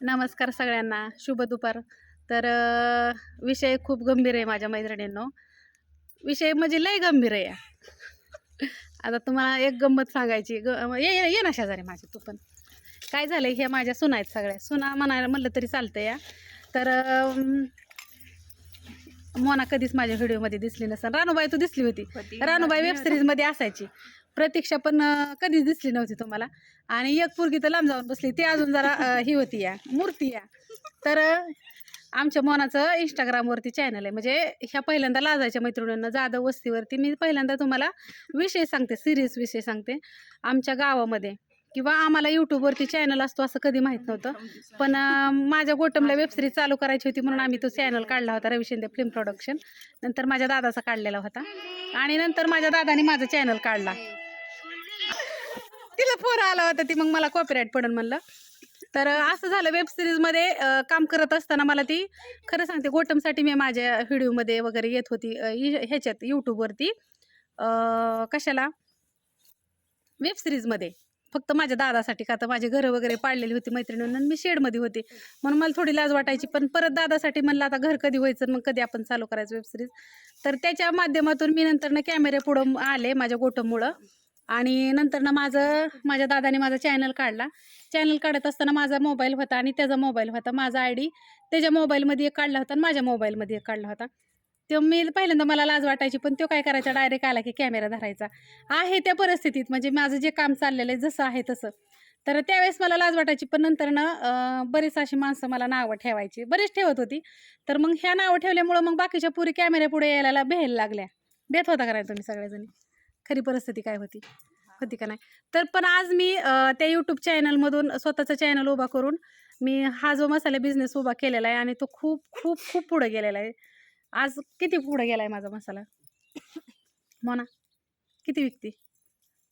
नमस्कार सगळ्यांना. शुभ दुपार. तर विषय खूप गंभीर आहे माझ्या मैत्रिणींनो. विषय म्हणजे लय गंभीर आहे आता तुम्हाला एक गंमत सांगायची. ग ये ये- ये ना शेजारी माझी तू पण. काय झालं हे माझ्या सुना आहेत सगळ्या. सुना म्हणायला म्हणलं तरी चालतं या. तर मोना कधीच माझ्या व्हिडिओमध्ये दिसली नसेल रानूबाई तू दिसली होती. रानूबाई वेब सिरीजमध्ये असायची. प्रतीक्षा पण कधीच दिसली नव्हती तुम्हाला. आणि एक पोरगी तर लांब जाऊन बसली. ती अजून जरा ही होती या. मूर्ती या. तर आमच्या मोनाचं इंस्टाग्रामवरती चॅनल आहे. म्हणजे ह्या पहिल्यांदा लाजायच्या मैत्रिणींना जाधव वस्तीवरती मी पहिल्यांदा तुम्हाला विषय सांगते सिरियस विषय सांगते. आमच्या गावामध्ये. किंवा आम्हाला यूट्यूबवरती चॅनल असतो असं कधी माहीत नव्हतं. पण माझ्या गोटमला वेबसिरीज चालू करायची होती म्हणून आम्ही तो चॅनल काढला होता रवी शिंदे फिल्म प्रोडक्शन नंतर माझ्या दादाचा काढलेला होता. आणि नंतर माझ्या दादाने माझा चॅनल काढला. तिला फोन आला होता ती मग मला कॉपीराईट पडून म्हणलं. तर असं झालं वेब सिरीजमध्ये काम करत असताना मला ती खरं सांगते गोटमसाठी मी माझ्या व्हिडिओमध्ये वगैरे येत होती ह्याच्यात यूट्यूबवरती कशाला? वेब सिरीजमध्ये फक्त माझ्या दादासाठी का तर माझे घरं वगैरे पाडलेली होती मैत्रिणींना मी शेडमध्ये होते. म्हणून मला थोडी लाज वाटायची पण परत दादासाठी म्हणलं आता घर कधी व्हायचं मग कधी आपण चालू करायचं वेब सिरीज तर त्याच्या माध्यमातून मी नंतर कॅमेरे पुढं आले माझ्या गोटममुळं आणि नंतर ना माझं माझ्या दादाने माझा चॅनल काढला. चॅनल काढत असताना माझा मोबाईल होता आणि त्याचा मोबाईल होता. माझा आय डी त्याच्या मोबाईलमध्ये एक काढला होता आणि माझ्या मोबाईलमध्ये एक काढला होता. तो मी पहिल्यांदा मला लाज वाटायची पण तो काय करायचा? डायरेक्ट आला की कॅमेरा धरायचा. आहे त्या परिस्थितीत म्हणजे माझं जे काम चाललेलं आहे जसं आहे तसं. तर त्यावेळेस मला लाज वाटायची पण नंतर ना बरीच अशी माणसं मला नावं ठेवायची. बरेच ठेवत होती. तर मग ह्या नावं ठेवल्यामुळं मग बाकीच्या पुरी कॅमेऱ्या पुढे यायला भेल लागल्या. बेत होता करायचं तुम्ही सगळेजणी? खरी परिस्थिती काय होती? होती का नाही? तर पण आज मी त्या यूट्यूब चॅनलमधून स्वतःचा चॅनल उभा करून मी हा जो मसाला बिझनेस उभा केलेला आहे आणि तो खूप खूप खूप पुढे गेलेला आहे. आज किती पुढे गेला आहे माझा मसाला? मोना किती विकती?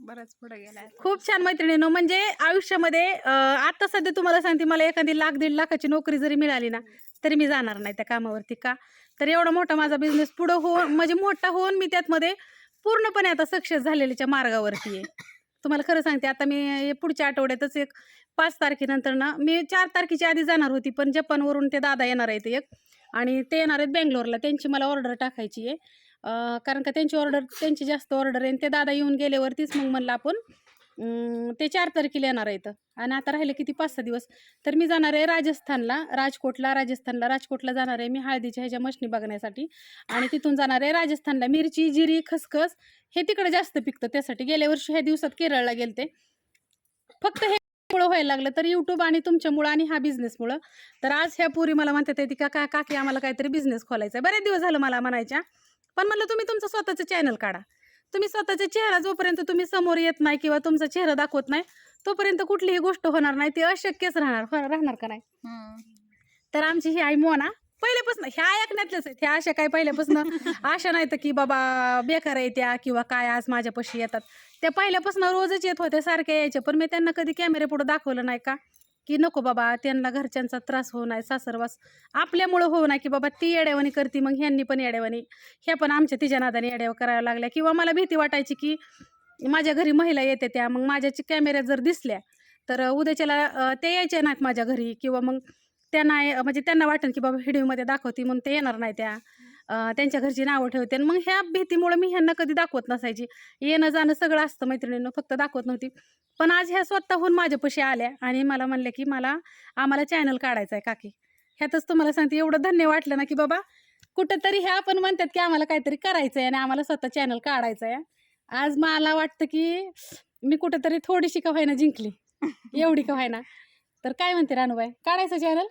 बराच पुढे गेलाय खूप छान मैत्रिणीनं म्हणजे आयुष्यामध्ये आता सध्या तुम्हाला सांगते मला एखादी लाख दीड लाखाची नोकरी जरी मिळाली ना तरी मी जाणार नाही त्या कामावरती का? तर एवढा मोठा माझा बिझनेस पुढं होऊन म्हणजे मोठा होऊन मी त्यातमध्ये पूर्णपणे आता सक्सेस झालेल्याच्या मार्गावरती आहे. तुम्हाला खरं सांगते आता मी हे पुढच्या आठवड्यातच एक पाच तारखेनंतर ना मी चार तारखेच्या आधी जाणार होती पण जपानवरून ते दादा येणार आहेत एक. आणि ते येणार आहेत बेंगलोरला त्यांची मला ऑर्डर टाकायची आहे. कारण का त्यांची ऑर्डर त्यांची जास्त ऑर्डर आहे ते दादा येऊन गेल्यावरतीच मग म्हणलं आपण ते चार तारखेला येणार आहेत आणि आता राहिले किती? पाच सहा दिवस. तर मी जाणार आहे राजस्थानला राजकोटला राजस्थानला. राजकोटला जाणार आहे मी हळदीच्या ह्याच्या मशनी बघण्यासाठी. आणि तिथून जाणार आहे राजस्थानला. मिरची जिरी खसखस हे तिकडे जास्त पिकतं. त्यासाठी गेल्या वर्षी ह्या दिवसात केरळला गेलते. फक्त हे मुळे व्हायला लागलं. तर युट्यूब आणि तुमच्यामुळं आणि हा बिझनेसमुळं तर आज ह्या पुरी मला म्हणतात ती का का काकी आम्हाला काहीतरी बिझनेस खोलायचा आहे बरेच दिवस झालं मला म्हणायच्या. पण म्हणलं तुम्ही तुमचं स्वतःचं चॅनल काढा. तुम्ही स्वतःचा चेहरा जोपर्यंत तुम्ही समोर येत नाही किंवा तुमचा चेहरा दाखवत नाही तोपर्यंत कुठलीही गोष्ट होणार नाही ती अशक्यच राहणार राहणार का नाही? तर आमची ही आई मोना पहिल्यापासून ह्या ऐकण्यातल्याच आहेत ह्या अशा काय पहिल्यापासून आशा नाही तर की बाबा बेकार आहे त्या किंवा काय आज माझ्यापाशी येतात. त्या पहिल्यापासून रोजच येत होत्या सारख्या यायच्या पण मी त्यांना कधी कॅमेरे पुढे दाखवलं नाही का? की नको बाबा त्यांना घरच्यांचा त्रास होऊ नये सासरवास आपल्यामुळं होऊ नये की बाबा ती येड्यावानी करते मग ह्यांनी पण येड्यावानी. ह्या पण आमच्या तिच्या नादाने येड्यावर करायला लागल्या. किंवा मला भीती वाटायची की माझ्या घरी महिला येते त्या मग माझ्या कॅमेऱ्यात जर दिसल्या तर उद्याच्याला ते यायच्या नाहीत माझ्या घरी. किंवा मग त्यांना म्हणजे त्यांना वाटेल की बाबा व्हिडिओमध्ये दाखवते म्हणून ते येणार नाही त्या. त्यांच्या घरची नावं ठेवते आणि मग ह्या भीतीमुळं मी ह्यांना कधी दाखवत नसायची. येणं जाणं सगळं असतं मैत्रिणीनं फक्त दाखवत नव्हती. पण आज ह्या स्वतःहून माझ्यापाशी आल्या आणि मला म्हणले की मला आम्हाला चॅनल काढायचं आहे काकी. ह्यातच तुम्हाला सांगते एवढं धन्य वाटलं ना की बाबा कुठंतरी ह्या पण म्हणतात की आम्हाला काहीतरी करायचं आहे आणि आम्हाला स्वतः चॅनल काढायचं आहे आज मला वाटतं की मी कुठंतरी थोडीशी का व्हायना जिंकली. एवढी का व्हायना? तर काय म्हणते रानूबाई? काढायचं चॅनल?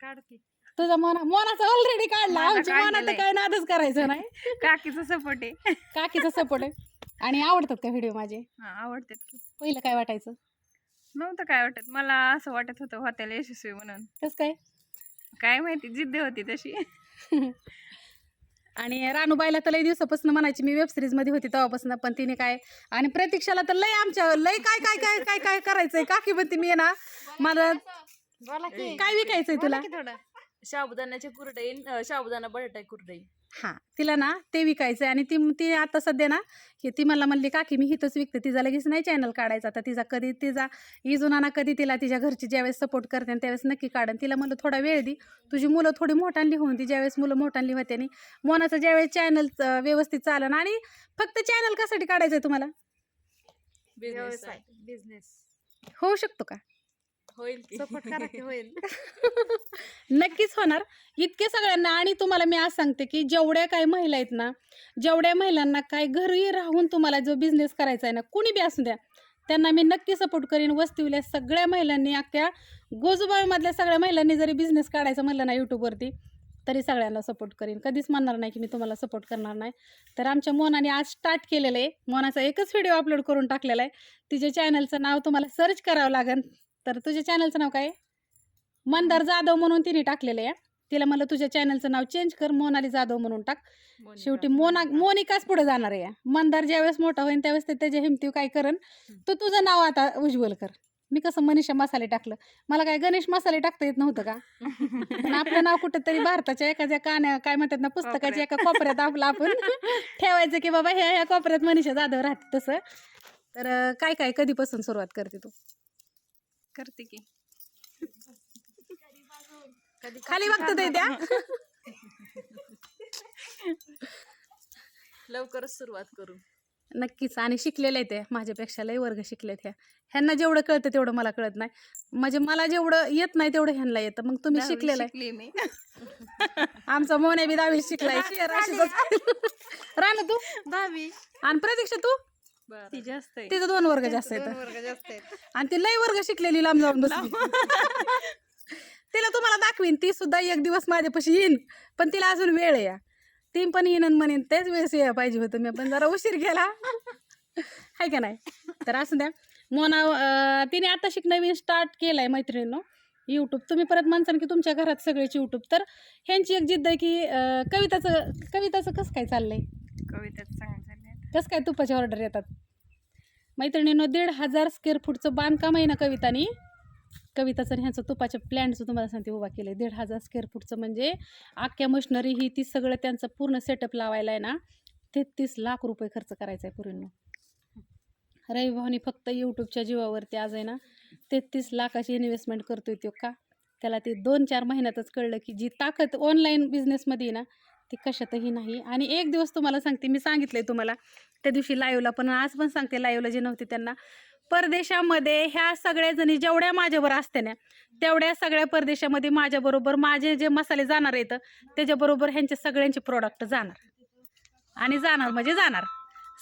काढते तुझा मोना मोनाचा ऑलरेडी काढला. आमच्या मोना तर काढलेला काय नादच करायचं नाही. काकीचा सपोर्ट आहे. काकीचा सपोर्ट आहे. आणि आवडतात का व्हिडिओ माझे? हा आवडतात की. पहिलं काय वाटायचं? नव्हतं काय वाटत. मला असं वाटत होतं हॉटेल यशस्वी म्हणून. कसं काय? काय माहिती जिद्द होती तशी. आणि रानूबाईला तर लय दिवसापासून म्हणायची मी वेब सिरीजमध्ये होती तेव्हापासून पण तिने काय आणि प्रतीक्षाला तर लय आमच्या लय काय काय काय काय काय करायचंय? काकी म्हणते मी ना मला काय विकायचंय तुला? साबुदाण्याचे कुरडई अं, साबुदाणा बटाटा कुरडई. हा तिला ना ते विकायचं आहे आणि ती ती आता सध्या ना हे ती मला म्हणली काकी मी हिथंच विकते तिचा लगेच नाही चॅनल काढायचा आता तिचा कधी तिचा इजुनाना कधी तिला तिच्या घरची ज्यावेळेस सपोर्ट करते आणि त्यावेळेस नक्की काढन. तिला म्हणलं थोडा वेळ दे तुझी मुलं थोडी मोठांली होऊन ती ज्यावेळेस मुलं मोठांली होते आणि मोनाचं ज्यावेळेस चॅनल व्यवस्थित चालन आणि फक्त चॅनल कशासाठी काढायचं आहे तुम्हाला बिझनेस होऊ शकतो का? होईल की. सपोर्ट करा की होईल. नक्कीच होणार. इतके सगळ्यांना आणि तुम्हाला मी आज सांगते की जेवढ्या काही महिला आहेत ना जेवढ्या महिलांना काय घरी राहून तुम्हाला जो बिझनेस करायचा आहे ना कुणी बी असू द्या त्यांना मी नक्की सपोर्ट करीन. वस्तीवल्या सगळ्या महिलांनी अख्ख्या गोजूबाईमधल्या सगळ्या महिलांनी जरी बिझनेस काढायचा म्हणलं ना यूट्यूबवरती तरी सगळ्यांना सपोर्ट करीन. कधीच म्हणणार नाही की मी तुम्हाला सपोर्ट करणार नाही. तर आमच्या मोनाने आज स्टार्ट केलेलं आहे. मोनाचा एकच व्हिडिओ अपलोड करून टाकलेला आहे. तिच्या चॅनलचं नाव तुम्हाला सर्च करावं लागेल. तर तुझ्या चॅनलचं नाव काय? मंदार जाधव म्हणून तिने टाकलेलं आहे. तिला म्हणलं तुझ्या चॅनलचं नाव चेंज कर मोनाली जाधव म्हणून टाक. शेवटी मोना मोनिकाच पुढे जाणार आहे. मंदार ज्यावेळेस मोठा होईल त्यावेळेस ते त्याच्या हिमतीव काय करन तू तुझं नाव आता उज्ज्वल कर. मी कसं मनीषा मसाले टाकलं. मला काय गणेश मसाले टाकता येत नव्हतं का? पण आपलं नाव कुठेतरी भारताच्या एखाद्या कान्या काय म्हणतात ना पुस्तकाच्या एका कोपऱ्यात. आपलं आपण ठेवायचं की बाबा ह्या ह्या कोपऱ्यात मनीषा जाधव राहते तसं. तर काय काय कधीपासून सुरुवात करते तू? करते की. खाली बघत ते त्या लवकरच सुरुवात करू. नक्कीच आणि शिकलेले ते माझ्यापेक्षा लय वर्ग शिकलेत ह्या. ह्यांना जेवढं कळतं तेवढं मला कळत नाही. म्हणजे मला जेवढं येत नाही तेवढं ह्यांना येतं. मग तुम्ही शिकलेलं आहे. आमचा मोने बी दहावी. शिकलाय राणू तू? दहावी. आणि प्रतीक्षा तू? ती जास्त आहे. तिचं दोन वर्ग जास्त दोन येतं वर्ग जास्त आहेत. आणि ती लय वर्ग शिकलेली लांब जाऊन बसली तिला तुम्हाला दाखवीन ती सुद्धा एक दिवस माझ्यापाशी येईन पण तिला अजून वेळ आहे. या ती पण येईन आणि म्हणेन तेच वेळेस यायला पाहिजे होतं. मी पण जरा उशीर केला. आहे का नाही? तर असं द्या. मोना अं, तिने आता शिक नवीन स्टार्ट केलाय मैत्रिणीनं. यूट्यूब तुम्ही परत म्हणसान की तुमच्या घरात सगळेच यूट्यूब तर ह्यांची एक जिद्द आहे की अं, कविताचं कविताचं कसं काय चाललंय? कवितेत चांगलं कसं काय तुपाची ऑर्डर येतात? मैत्रिणीनं दीड हजार स्क्वेअर फूटचं बांधकाम आहे ना कवितानी? कविताचं आणि ह्यांचं तुपाच्या प्लॅनचं तुम्हाला सांगते उभा केलं आहे दीड हजार स्क्वेअर फूटचं म्हणजे अख्ख्या मशिनरी ही ती सगळं त्यांचं पूर्ण सेटअप लावायला आहे ना तेहतीस लाख रुपये खर्च करायचा आहे पूर्ण भाऊनी फक्त यूट्यूबच्या जीवावरती आज आहे ना तेहतीस लाखाची इन्व्हेस्टमेंट करतोय तो का? त्याला ते दोन चार महिन्यातच कळलं की जी ताकद ऑनलाईन बिझनेसमध्ये आहे ना ती कशातही नाही. आणि एक दिवस तुम्हाला सांगते मी सांगितलंय तुम्हाला त्या दिवशी लाईवला पण आज पण सांगते लाईवला जे नव्हते त्यांना. परदेशामध्ये ह्या सगळ्या जणी जेवढ्या माझ्यावर असते ना तेवढ्या सगळ्या परदेशामध्ये माझ्याबरोबर माझे जे मसाले जाणार आहेत त्याच्याबरोबर ह्यांचे सगळ्यांचे प्रोडक्ट जाणार. आणि जाणार म्हणजे जाणार.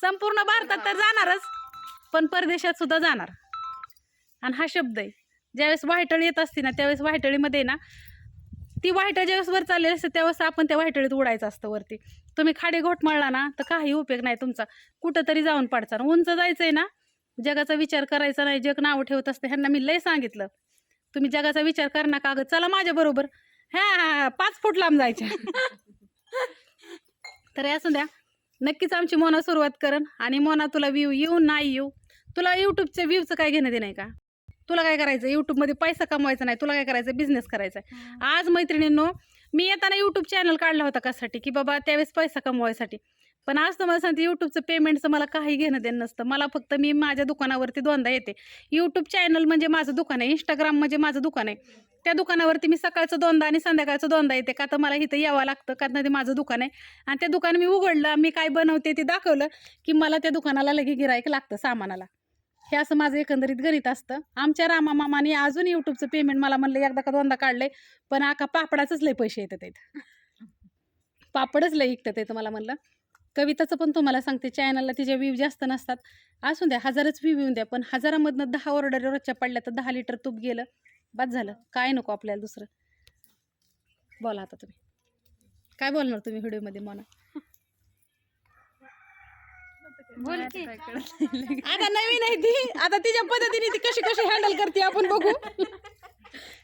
संपूर्ण भारतात तर जाणारच पण परदेशात सुद्धा जाणार. आणि हा शब्द आहे. ज्यावेळेस वायटळी येत असते ना त्यावेळेस वायटळीमध्ये ना ती वायटळ ज्यावेळेस वर चाललेली असते त्यावेळेस आपण त्या वायटळीत उडायचं असतं वरती. तुम्ही खाडे घोट मारला ना तर काही उपयोग नाही तुमचा. कुठं तरी जाऊन पडचा उंच जायचंय ना जगाचा विचार करायचा नाही जग नाव ठेवत असते. ह्यांना मी लय सांगितलं. तुम्ही जगाचा विचार कर ना कागद चला माझ्या बरोबर. हा पाच फूट लांब जायच्या तर हे असू द्या नक्कीच आमची मोना सुरुवात करन आणि मोना तुला व्ह्यू येऊ नाही येऊ तुला यूट्यूबच्या व्ह्यूचं काय घेणं देणं आहे का? तुला काय करायचं यूट्यूबमध्ये पैसा कमवायचा नाही. तुला काय करायचं बिझनेस करायचा आहे आज मैत्रिणींनो मी येताना यूट्यूब चॅनल काढला होता कशासाठी? की बाबा त्यावेळेस पैसा कमवायसाठी. पण आज तुम्हाला सांगते यूट्यूबचं पेमेंटचं मला काही घेणं देणं नसतं. मला फक्त मी माझ्या दुकानावरती दोनदा येते. यूट्यूब चॅनल म्हणजे माझं दुकान आहे. इंस्टाग्राम म्हणजे माझं दुकान आहे. त्या दुकानावरती मी सकाळचं दोनदा आणि संध्याकाळचं दोनदा येते. का तर मला इथं यावं लागतं. का ते माझं दुकान आहे. आणि ते दुकान मी उघडलं. मी काय बनवते ते दाखवलं की मला त्या दुकानाला लगे गिरायक लागतं सामानाला. हे असं माझं एकंदरीत गणित असतं. आमच्या रामा मामाने अजून यूट्यूबचं पेमेंट मला म्हणलं एकदा का दोनदा काढलंय पण आका पापडाचंच लय पैसे येतात आहेत. पापडच लय विकतात येतं मला म्हणलं. कविताचं पण तुम्हाला सांगते चॅनलला तिच्या व्ह्यू जास्त नसतात. असू द्या हजारच व्ह्यू येऊन द्या पण हजारामधनं दहा ऑर्डर रोजच्या पडल्या तर दहा लिटर तूप गेलं. बाद झालं. काय नको आपल्याला दुसरं. बोला आता तुम्ही. काय बोलणार तुम्ही व्हिडिओमध्ये म्हणा बोल की. आता नवीन आहे ती. आता तिच्या पद्धतीने ती कशी कशी हँडल करते आपण बघू.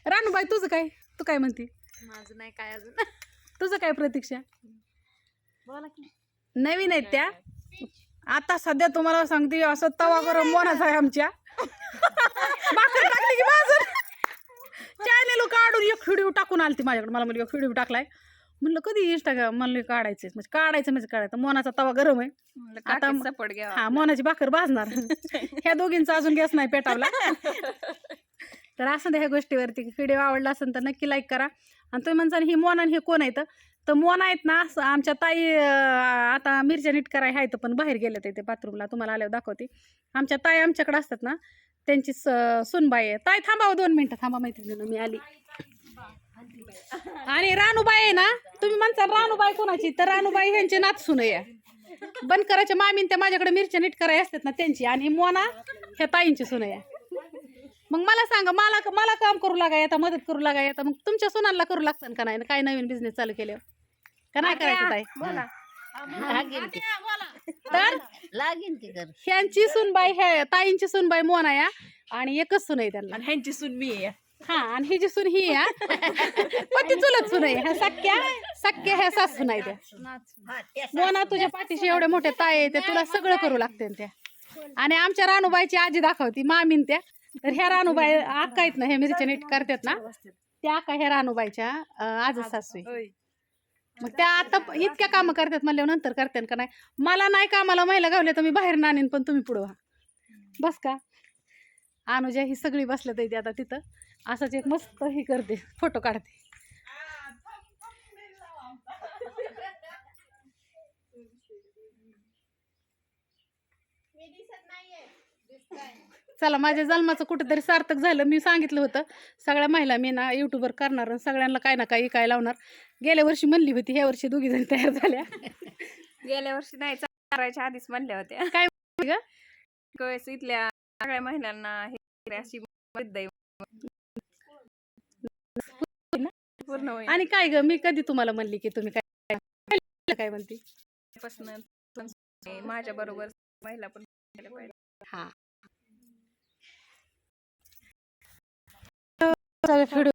रानूबाई तुझं काय? तू काय म्हणते? माझं नाही काय अजून. तुझं काय प्रतीक्षा? बोला की. नवीन आहेत त्या? आता सध्या तुम्हाला सांगते असं तवा गरम मोनाचा आहे आमच्या. भाकर टाकली की बाजून चॅनेल काढून एक व्हिडिओ टाकून आलती माझ्याकडे. मला म्हणजे व्हिडिओ टाकलाय. म्हणलं कधी इंस्टाग्राम म्हणलं काढायचं म्हणजे काढायचं म्हणजे काढायचं. मोनाचा तवा गरम आहे. आता घ्यावा? हा मोनाची भाकर भाजणार. ह्या दोघींचा अजून गॅस नाही पेटावला. तर असं ह्या गोष्टीवरती व्हिडिओ आवडला असेल तर नक्की लाईक करा. आणि तुम्ही म्हणसान ही मोना आणि हे कोण आहेत? तर मोना आहेत ना असं आमच्या ताई आता मिरच्या नीट कराय आहेत पण बाहेर गेले ते बाथरूमला तुम्हाला आल्यावर दाखवते. आमच्या ताई आमच्याकडे असतात ना त्यांची सुनबाई आहे. ताई थांबावं दोन मिनटं थांबा मैत्रिणीनं मी आली. आणि रानूबाई आहे ना तुम्ही म्हणता रानूबाई कोणाची? तर रानूबाई ह्यांची नात सुन आहे. बनकराच्या मामीन त्या माझ्याकडे मिरच्या नीट कराय असतात ना त्यांची. आणि मोना ह्या ताईंची सुन आहे. मग मला सांगा मला मला काम करू लागाय आता मदत करू लागाय आता मग तुमच्या सुनांना करू लागतं का नाही? काय नवीन बिझनेस चालू केल्यावर? का नाही करायचं ताई? बोला. तर लागेल की कर ह्यांची सुनबाई ह्या ताईंची सुनबाई मोना या. आणि एकच सुन आहे त्यांना. आणि ह्यांची सून मी आहे. हा आणि ही जी सून ही? या पण ती चुलत सून आहे. ह्या सख्या सख्या ह्या सास सून आहे त्या. मोना तुझ्या पाठीशी एवढ्या मोठ्या ताई आहे त्या तुला सगळं करू लागते त्या. आणि आमच्या रानूबाईची आजी दाखवती मामीन त्या. तर ह्या रानूबाई आका आहेत ना हे मिरच्या नीट करतात ना. त्या आका ह्या रानूबाईच्या अं, आजच सासू आहे. मग त्या आता प- इतक्या कामं करतात म्हणल्यावर नंतर करतात का नाही? मला नाही कामाला महिला गावल्या तर मी बाहेर नाणीन पण तुम्ही पुढं व्हा. बस का? अनुजा ही सगळी बसल्यात इथे आता तिथं. असंच एक मस्त ही करते फोटो काढते. चला माझ्या जन्माचं कुठेतरी सार्थक झालं. मी सांगितलं होतं सगळ्या महिला मी ना युट्यूबर करणार आणि सगळ्यांना काय ना काही काय लावणार. गेल्या वर्षी म्हणली होती ह्या वर्षी दोघी जण तयार झाल्या. गेल्या वर्षी नाही करायच्या आधीच म्हणल्या होत्या. काय इथल्या सगळ्या महिलांना हे अशी. पूर्ण होईल. आणि काय ग मी कधी तुम्हाला म्हणली की तुम्ही काय काय म्हणते? माझ्या बरोबर महिला पण हा. व्हिडिओ